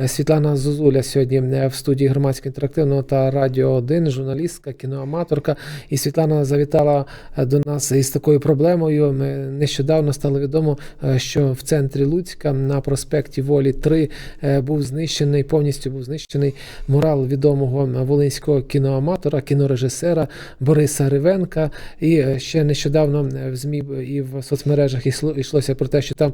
Е, Світлана Зозуля сьогодні в студії громадського інтерактивного та радіо 1, журналістка, кіноаматорка. І Світлана завітала е, до нас із такою проблемою. Ми нещодавно стало відомо, е, що в центрі Луцька на проспекті Волі 3 е, був знищений, повністю був знищений мурал відомого волинського кіноаматора, кінорежисера Бориса Ривенка. І ще нещодавно в ЗМІ і в соцмережах йшло- йшлося про те, що там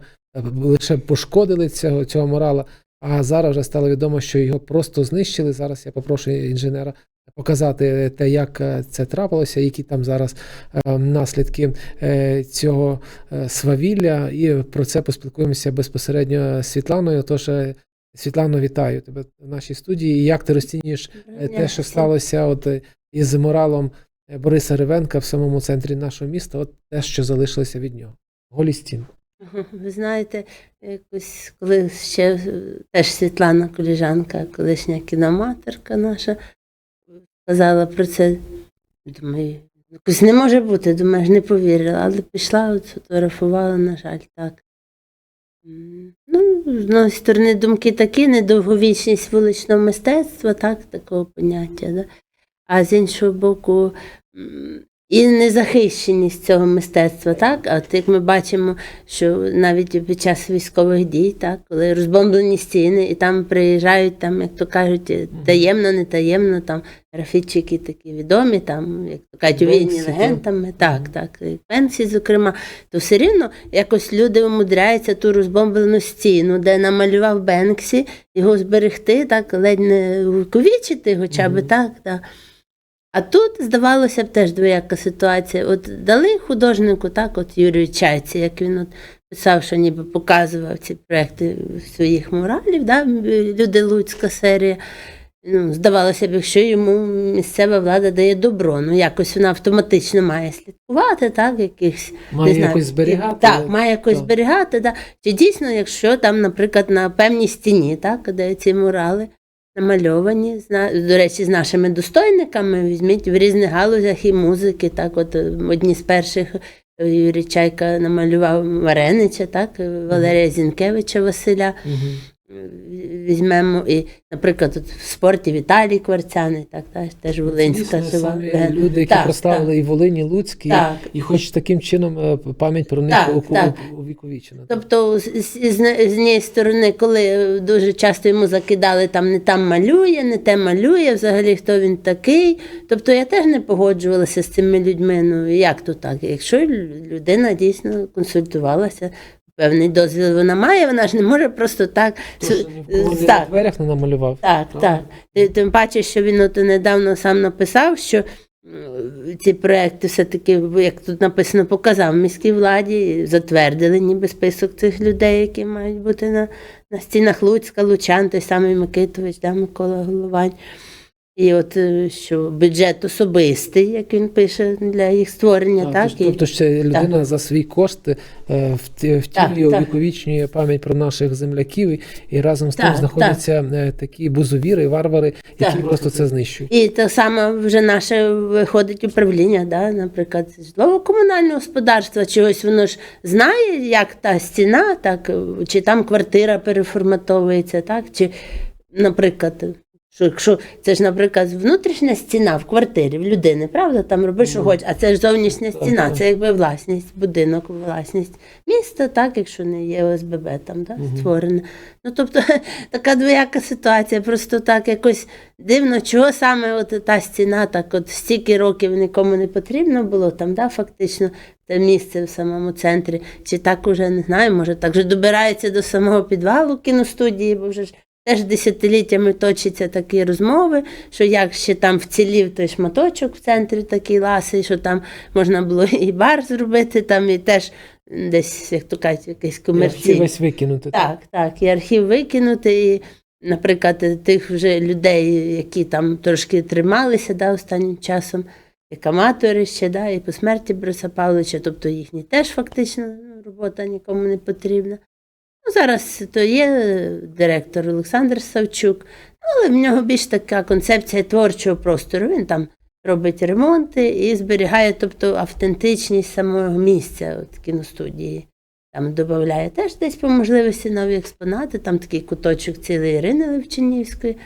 лише пошкодили цього, цього мурала. А зараз вже стало відомо, що його просто знищили. Зараз я попрошу інженера показати те, як е, це трапилося, які там зараз е, наслідки е, цього свавілля, і про це поспілкуємося безпосередньо з Світланою. Тож, Світлано, вітаю тебе в нашій студії. Як ти розцінюєш те, що сталося от із моралом Бориса Ривенка в самому центрі нашого міста, от те, що залишилося від нього? Голі стін. Ви знаєте, якось коли ще е, теж Світлана коліжанка, колишня кіноматорка наша, сказала про це. Думаю, якось не може бути, думаю, ж не повірила, але пішла, от сфотографувала, на жаль, так. Ну, з однієї сторони, думки такі, недовговічність вуличного мистецтва, так, такого поняття. Да? А з іншого боку, і незахищеність цього мистецтва, так? А от як ми бачимо, що навіть під час військових дій, так, коли розбомблені стіни, і там приїжджають, там, як то кажуть, таємно, не таємно, там графітчики такі відомі, там, як то кажуть, війні легендами, так, так, і Пенсі, зокрема, то все рівно якось люди умудряються ту розбомблену стіну, де намалював Бенксі, його зберегти, так, ледь не увіковічити, хоча б так. так. А тут, здавалося б, теж двояка ситуація. От дали художнику, так, от Юрію Чайці, як він от писав, що ніби показував ці проекти своїх муралів, да, люди Луцька серія. Ну, здавалося б, якщо йому місцева влада дає добро, ну якось вона автоматично має слідкувати, так, якихось Має не знаю, якось зберігати. Так, має якось зберігати. Да. Чи дійсно, якщо там, наприклад, на певній стіні, так, де ці мурали намальовані, до речі, з нашими достойниками, візьміть в різних галузях і музики. Так, от е, одні з перших е, Юрій Чайка намалював Маренича, так, е, Валерія Зінкевича Василя. Мгм. Візьмемо і, наприклад, от в спорті Віталій Кварцяний, так, так теж Волинська жива. люди, які Так, проставили і Волині, Луцьк, і, Так. і хоч таким чином е, пам'ять про них Так, у- так. у- увіковічена. Тобто, з, з, сторони, коли дуже часто йому закидали, там не там малює, не те малює, взагалі хто він такий. Тобто я теж не погоджувалася з цими людьми. Ну як то так? Якщо людина дійсно консультувалася, певний дозвіл вона має, вона ж не може просто так. В так, дверях не намалював. так, Так. так. Ти- Тим паче, що він от недавно сам написав, що ці проекти все-таки, як тут написано, показав міській владі, затвердили ніби список цих людей, які мають бути на, на стінах Луцька, Лучан, той самий Микитович, да, Микола Головань. І от е, що бюджет особистий, як він пише, для їх створення, Так, так? тож- і- Тобто ще людина за свій кошт е, вті- втілює, так. увіковічнює пам'ять про наших земляків, і, і разом з тим знаходяться е, такі бузовіри, варвари, які Так. просто це знищують. І те саме вже наше виходить управління, да, наприклад, житлово-комунального господарства, чогось воно ж знає, як та стіна, так, чи там квартира переформатовується, так, чи, наприклад, що якщо це ж, наприклад, внутрішня стіна в квартирі в людини, правда, там роби, що Ну, хочеш, а це ж зовнішня стіна, це якби власність, будинок, власність міста, так, якщо не є ОСББ там, да, створене. Ну, тобто, така двояка ситуація, просто так якось дивно, чого саме от та стіна, так от стільки років нікому не потрібно було там, да, фактично, те місце в самому центрі. Чи так уже не знаю, може так же добирається до самого підвалу кіностудії, бо вже ж теж десятиліттями точаться такі розмови, що як ще там вцілів той шматочок в центрі такий ласий, що там можна було і бар зробити, там і теж десь, як то кажуть, якийсь І архів комерційний. весь викинути. Так, так, і архів викинути, і, наприклад, тих вже людей, які там трошки трималися да, останнім часом, як аматори ще, да, і по смерті Бориса Павловича, тобто їхні теж фактично ну, робота нікому не потрібна. Ну, зараз то є е, директор Олександр Савчук, ну, але в нього більш така концепція творчого простору. Він там робить ремонти і зберігає тобто, автентичність самого місця от, кіностудії. там додає теж десь по можливості нові експонати. Там такий куточок цілий Ірини Левчинівської.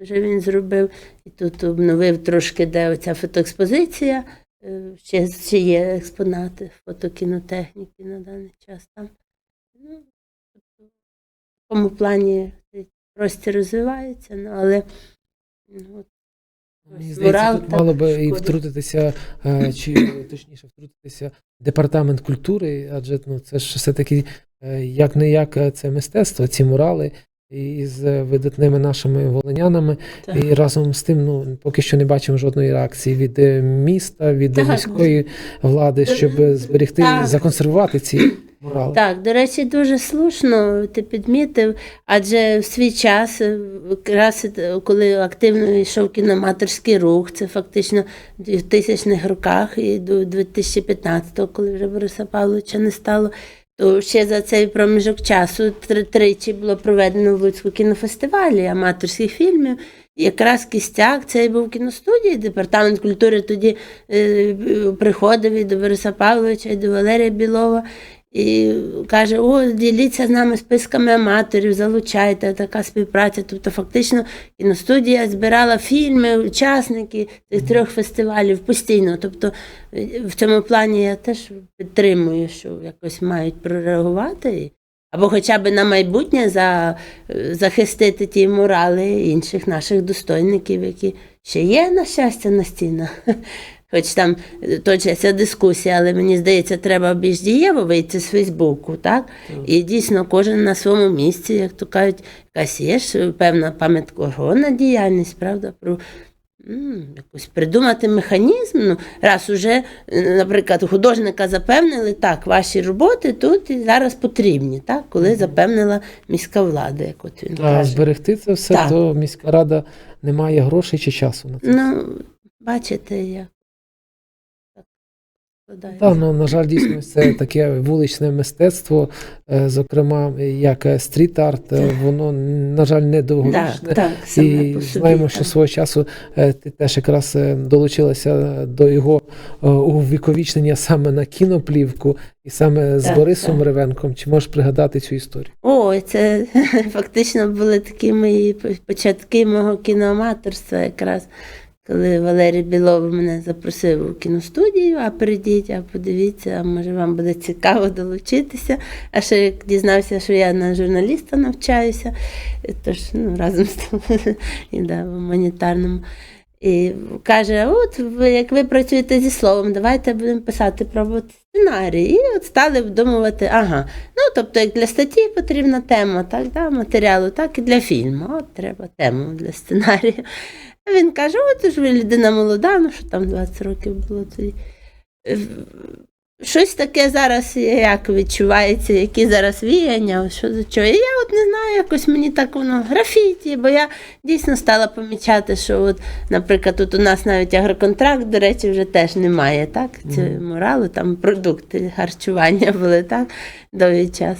Вже він зробив. І тут обновив трошки, де оця фотоекспозиція. Е, Ще, ще є експонати фотокінотехніки на даний час там. Ну, в такому плані простір розвивається, ну, але ну, от, Мені здається, мурал тут так мало би і шкодить. втрутитися, е, чи точніше втрутитися департамент культури, адже ну, це ж все-таки як не як це мистецтво, ці мурали. І з видатними нашими волинянами, Так. і разом з тим, ну поки що не бачимо жодної реакції від е, міста, від Так. міської влади, щоб зберегти, Так. законсервувати ці мурали. Так, до речі, дуже слушно ти підмітив, адже в свій час, е, якраз е, коли активно йшов кіноматорський рух, це фактично в 2000-х роках і до 2015-го, коли вже Бориса Павловича не стало, то ще за цей проміжок часу тричі було проведено в Луцьку кінофестивалі аматорських фільмів. Якраз кістяк цей був кіностудії. Департамент культури тоді е, приходив і до Бориса Павловича, і до Валерія Білова. І каже: о, діліться з нами списками аматорів, залучайте така співпраця. Тобто, фактично, кіностудія збирала фільми, учасники цих трьох фестивалів постійно. Тобто, е, в цьому плані я теж підтримую, що якось мають прореагувати. Або хоча б на майбутнє за, е, захистити ті морали інших наших достойників, які ще є, на щастя, на стінах. Хоч там е, точиться дискусія, але мені здається, треба більш дієво вийти з Фейсбуку, так? І дійсно кожен на своєму місці, як то кажуть, якась є ж певна пам'яткогонна діяльність, правда, про м, якось придумати механізм. Ну, раз уже, е, наприклад, художника запевнили, так, ваші роботи тут і зараз потрібні, так, коли запевнила міська влада, як от він А каже. зберегти це все, Так. то міська рада не має грошей чи часу на це. Ну, бачите, як Так, ну, на жаль, дійсно, це таке вуличне мистецтво, е, зокрема, як е, стріт-арт, е, воно, на жаль, не Так, довговічне. так, саме І знаємо, так. що свого часу ти теж якраз долучилася до його увіковічнення саме на кіноплівку, і саме з Так, Борисом так. Ревенком. Чи можеш пригадати цю історію? Ой, це фактично були такі мої початки мого кіноаматорства якраз. Коли Валерій Білов мене запросив у кіностудію, а прийдіть, а подивіться, а може вам буде цікаво долучитися. А ще як дізнався, що я на журналіста навчаюся, тож ну, разом з тим і да, в гуманітарному. І каже: от ви, як ви працюєте зі словом, давайте будемо писати пробувати сценарій. І от стали вдумувати, ага, ну тобто як для статті потрібна тема, так, да, матеріалу, так і для фільму. От треба тему для сценарію. А він каже: от ж ви людина молода, ну що там 20 років було тоді. Е, Щось таке зараз як відчувається, які зараз віяння, що за чого. І я от не знаю, якось мені так воно графіті, бо я дійсно стала помічати, що, от, наприклад, тут у нас навіть агроконтракт, до речі, вже теж немає, так? Цього моралу, там продукти харчування були, так, довгий час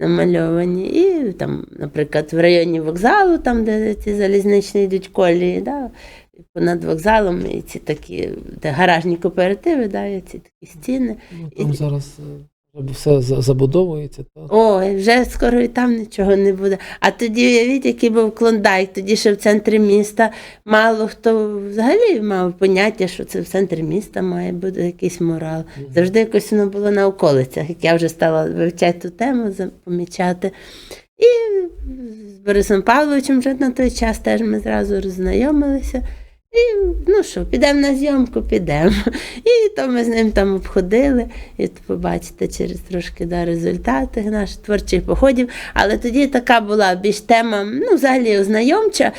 намальовані. І там, наприклад, в районі вокзалу, там, де ці залізничні йдуть колії, да, понад вокзалом, і ці такі, де гаражні кооперативи, да, і ці такі стіни. Ну, там зараз е, все забудовується. Та. Ой, вже скоро і там нічого не буде. А тоді уявіть, який був клондайк, тоді ще в центрі міста. Мало хто взагалі мав поняття, що це в центрі міста має бути якийсь морал. Завжди якось воно було на околицях, як я вже стала вивчати ту тему, помічати. І з Борисом Павловичем вже на той час теж ми зразу роззнайомилися. І ну що, підемо на зйомку, підемо. І то ми з ним там обходили, і побачите через трошки да, результати наших творчих походів. Але тоді така була більш тема, ну, взагалі ознайомча.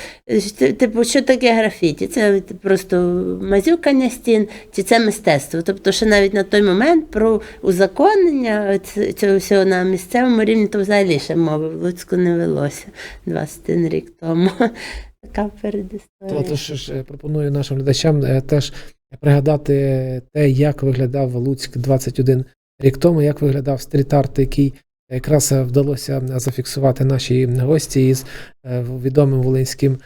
Типу, що таке графіті? Це просто мазюкання стін, чи це мистецтво. Тобто, ще навіть на той момент про узаконення цього всього на місцевому рівні, то взагалі ще мови в Луцьку не велося 21 рік тому. То, то ж е, пропоную нашим глядачам е, теж пригадати те, як виглядав Луцьк 21 рік тому, як виглядав стріт-арт, який якраз е, вдалося зафіксувати наші гості із відомим волинським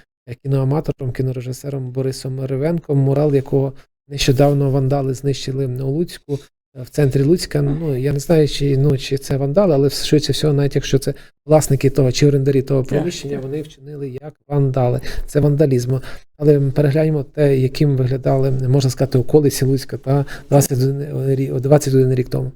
кіноаматором, кінорежисером Борисом Ревенком, мурал якого нещодавно вандали знищили у Луцьку. В центрі Луцька. Ну я не знаю, чи ну чи це вандали, але швидше всього, навіть якщо це власники того чи орендарі того приміщення, вони вчинили як вандали. Це вандалізм. Але перегляньмо те, яким виглядали, можна сказати, околиці Луцька та 21 рік, 21 рік тому.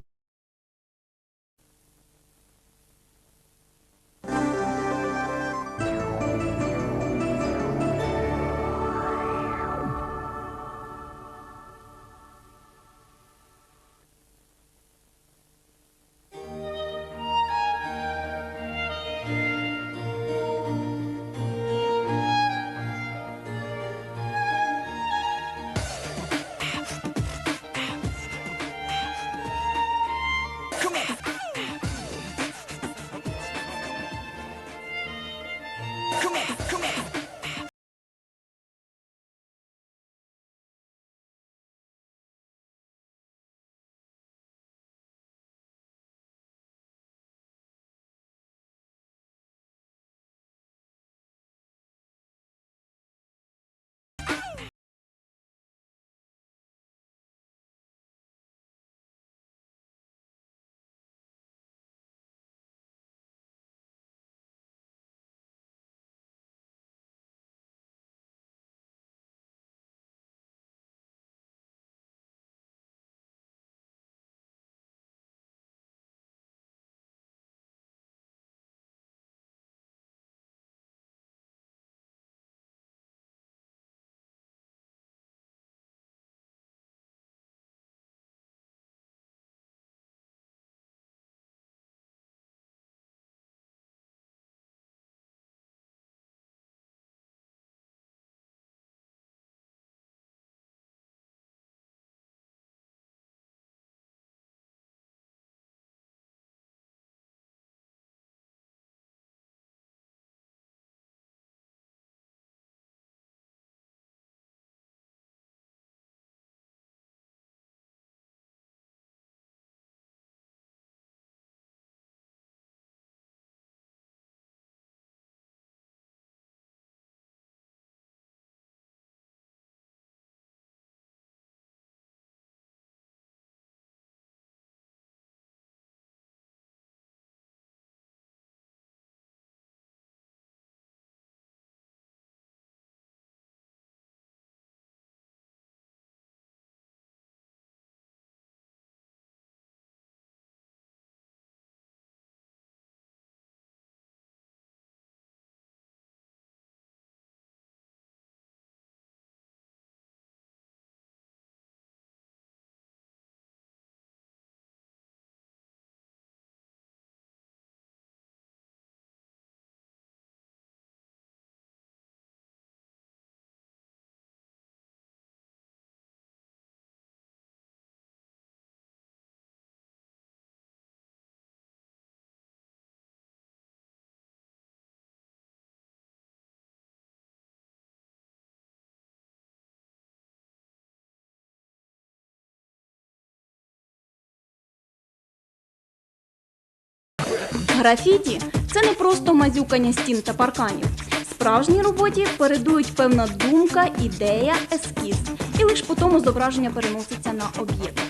Графіті це не просто мазюкання стін та парканів. Справжній роботі передують певна думка, ідея, ескіз, і лише по тому зображення переноситься на об'єкт.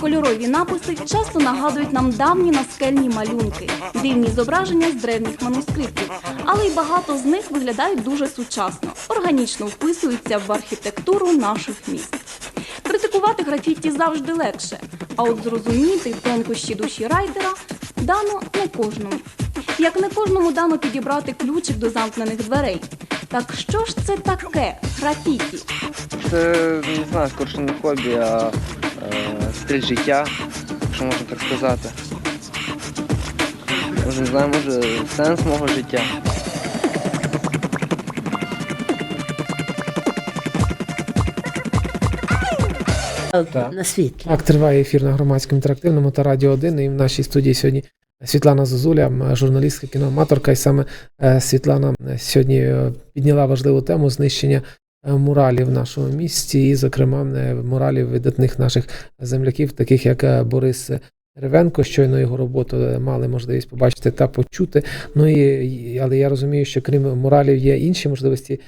Кольорові написи часто нагадують нам давні наскельні малюнки, дивні зображення з древніх манускриптів, але й багато з них виглядають дуже сучасно, органічно вписуються в архітектуру наших міст. Критикувати графіті завжди легше, а от зрозуміти тонкощі душі райдера дано не кожному. Як не кожному дано підібрати ключик до замкнених дверей. Так що ж це таке графіті? Це не знаю, скорше не хобі, а е, стиль життя, якщо можна так сказати. Може, не знаю, може сенс мого життя. Так. на світлі. Так, триває ефір на громадському інтерактивному та радіо 1. І в нашій студії сьогодні Світлана Зозуля, журналістка, кіноаматорка. І саме е, Світлана е, сьогодні е, підняла важливу тему знищення муралів в нашому місті, і, зокрема, муралів видатних наших земляків, таких як Борис Ревенко. Щойно його роботу мали можливість побачити та почути. Ну і але я розумію, що крім муралів є інші можливості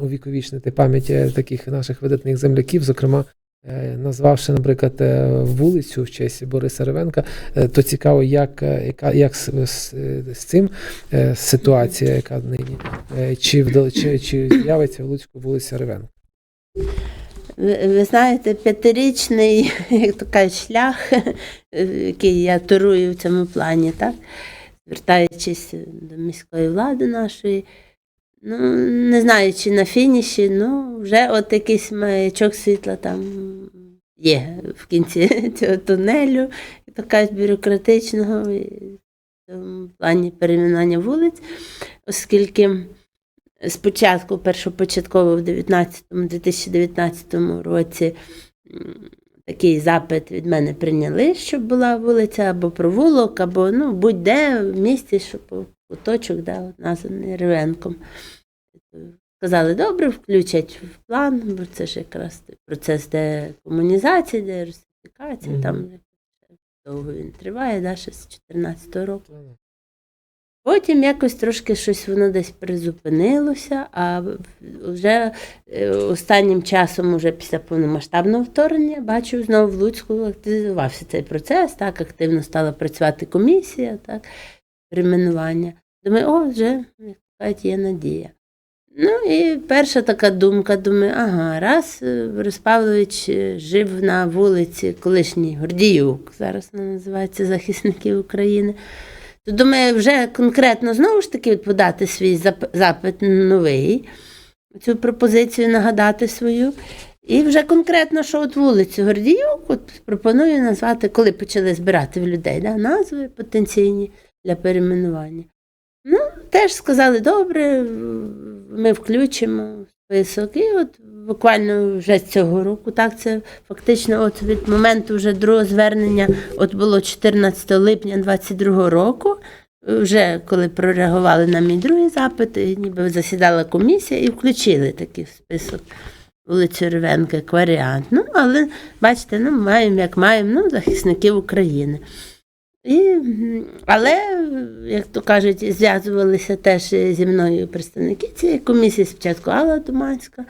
увіковічнити пам'ять таких наших видатних земляків, зокрема. Е, назвавши, наприклад, е, вулицю в честь Бориса Ревенка, е, то цікаво, як, яка, як з, з, з цим ситуація, яка нині, чи, чи, чи з'явиться в Луцьку вулиця Ревенка? Ви, ви знаєте, п'ятирічний, як то кажуть, шлях, який я турую в цьому плані, так? звертаючись до міської влади нашої. Ну, не знаю, чи на фініші, ну, вже от якийсь маячок світла там є в кінці цього тунелю, як кажуть, бюрократичного і в плані перейменування вулиць, оскільки спочатку, першопочатково в 19 2019 році такий запит від мене прийняли, щоб була вулиця або провулок, або ну, будь-де в місті, щоб куточок да, названий Ревенком. Сказали, добре, включать в план, бо це ж якраз процес декомунізації, дерусифікації, Мгм. там довго він триває, да, ще з 2014 року. Потім якось трошки щось воно десь призупинилося, а вже е, останнім часом, уже після повномасштабного вторгнення, бачу, знову в Луцьку активізувався цей процес, так, активно стала працювати комісія, так, перейменування. Думаю, о, вже, як є надія. Ну і перша така думка, думаю, ага, раз е, Борис е, жив на вулиці колишній Гордіюк, зараз вона називається Захисників України. То думаю, вже конкретно знову ж таки подати свій зап- запит новий, цю пропозицію нагадати свою. І вже конкретно, що от вулицю Гордіюк, от пропоную назвати, коли почали збирати в людей да, назви потенційні для перейменування. Ну, теж сказали, добре, ми включимо список. І от буквально вже цього року, так, це фактично от від моменту вже другого звернення, от було 14 липня 22 року, вже коли прореагували на мій другий запит, ніби засідала комісія і включили такий список вулицю Ревенка як варіант. Ну, але бачите, ну, маємо як маємо, ну, захисників України. І, але, як то кажуть, зв'язувалися теж зі мною представники цієї комісії, спочатку Алла Думанська.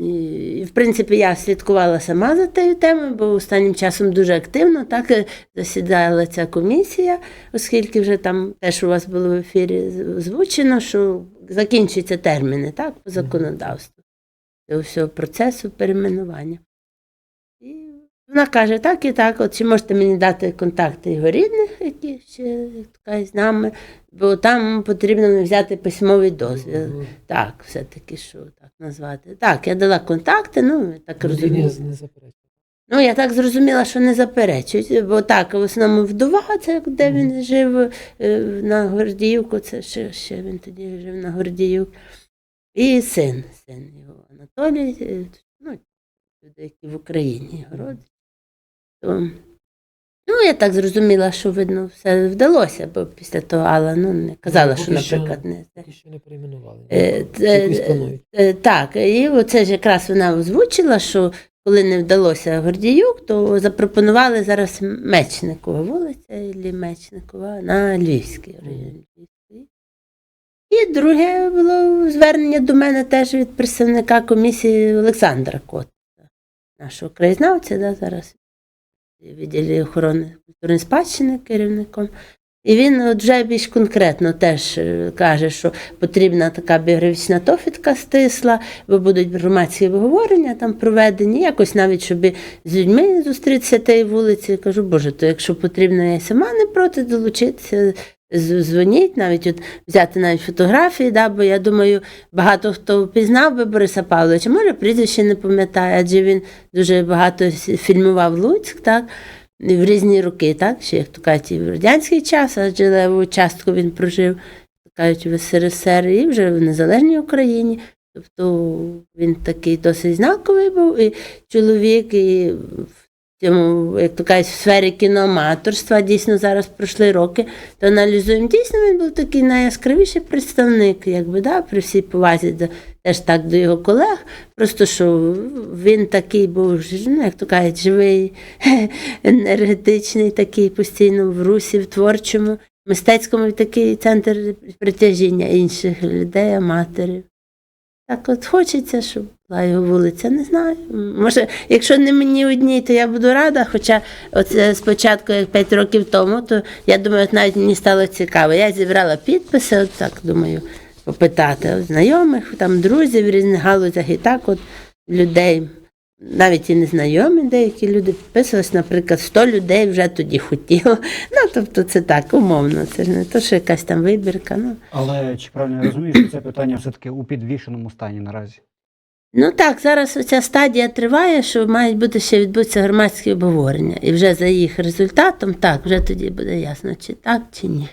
І, в принципі, я слідкувала сама за тією темою, бо останнім часом дуже активно так засідала ця комісія, оскільки вже там теж у вас було в ефірі озвучено, що закінчуються терміни так, по законодавству цього всього процесу перейменування. Вона каже, так і так, от чи можете мені дати контакти його рідних, які ще кажуть, з нами, бо там потрібно взяти письмовий дозвіл. Мгм. Так, все-таки що так назвати. Так, я дала контакти, ну, так розумію. Ну, я так зрозуміла, що не заперечують, бо так, в основному вдова, це де він жив е, на Гордіївку, це ще, ще він тоді жив на Гордіївку. І син, син його Анатолій, е, ну, люди, які в Україні родичі. То, ну, я так зрозуміла, що видно, все вдалося, бо після того Алла ну, не казала, Ну, що, наприклад, не. Поки що не перейменували. Е, планують? Е, Так, і оце ж якраз вона озвучила, що коли не вдалося Гордіюк, то запропонували зараз Мечникова вулиця Іллі Мечникова на Львівській районі. Львівської. І друге було звернення до мене теж від представника комісії Олександра Кота, нашого краєзнавця, да, зараз відділі охорони культурної спадщини керівником. І він от вже більш конкретно теж е, каже, що потрібна така біографічна тофітка стисла, бо будуть громадські обговорення там проведені, якось навіть, щоб з людьми зустрітися тієї вулиці. Я кажу, боже, то якщо потрібно, я сама не проти долучитися. Дзвоніть, навіть от взяти навіть фотографії, да, бо я думаю, багато хто впізнав би Бориса Павловича, може прізвище не пам'ятає, адже він дуже багато фільмував Луцьк, так, в різні роки, так, ще як то кажуть, і в радянський час, адже леву частку він прожив, кажуть, в СРСР і вже в незалежній Україні. Тобто він такий досить знаковий був і чоловік, і цьому, як то кажуть, в сфері кіноаматорства дійсно зараз пройшли роки, то аналізуємо. Дійсно, він був такий найяскравіший представник, якби, да, при всій повазі до, теж так до його колег. Просто що він такий був, ну, як то кажуть, живий, енергетичний, такий постійно в русі, в творчому, мистецькому такий центр притяжіння інших людей, аматорів. Так от хочеться, щоб його вулиця, не знаю. Може, якщо не мені одній, то я буду рада. Хоча оце спочатку, як 5 років тому, то я думаю, навіть мені стало цікаво. Я зібрала підписи, от так думаю, попитати от знайомих, там друзів в різних галузях і так от людей. Навіть і незнайомі деякі люди підписувалися, наприклад, 100 людей вже тоді хотіло. Ну, тобто це так, умовно. Це ж не то, що якась там вибірка. Ну, Але чи правильно я розумію, що це питання все-таки у підвішеному стані наразі? Ну так, зараз оця стадія триває, що мають бути ще відбутися громадські обговорення. І вже за їх результатом, так, вже тоді буде ясно, чи так, чи ні.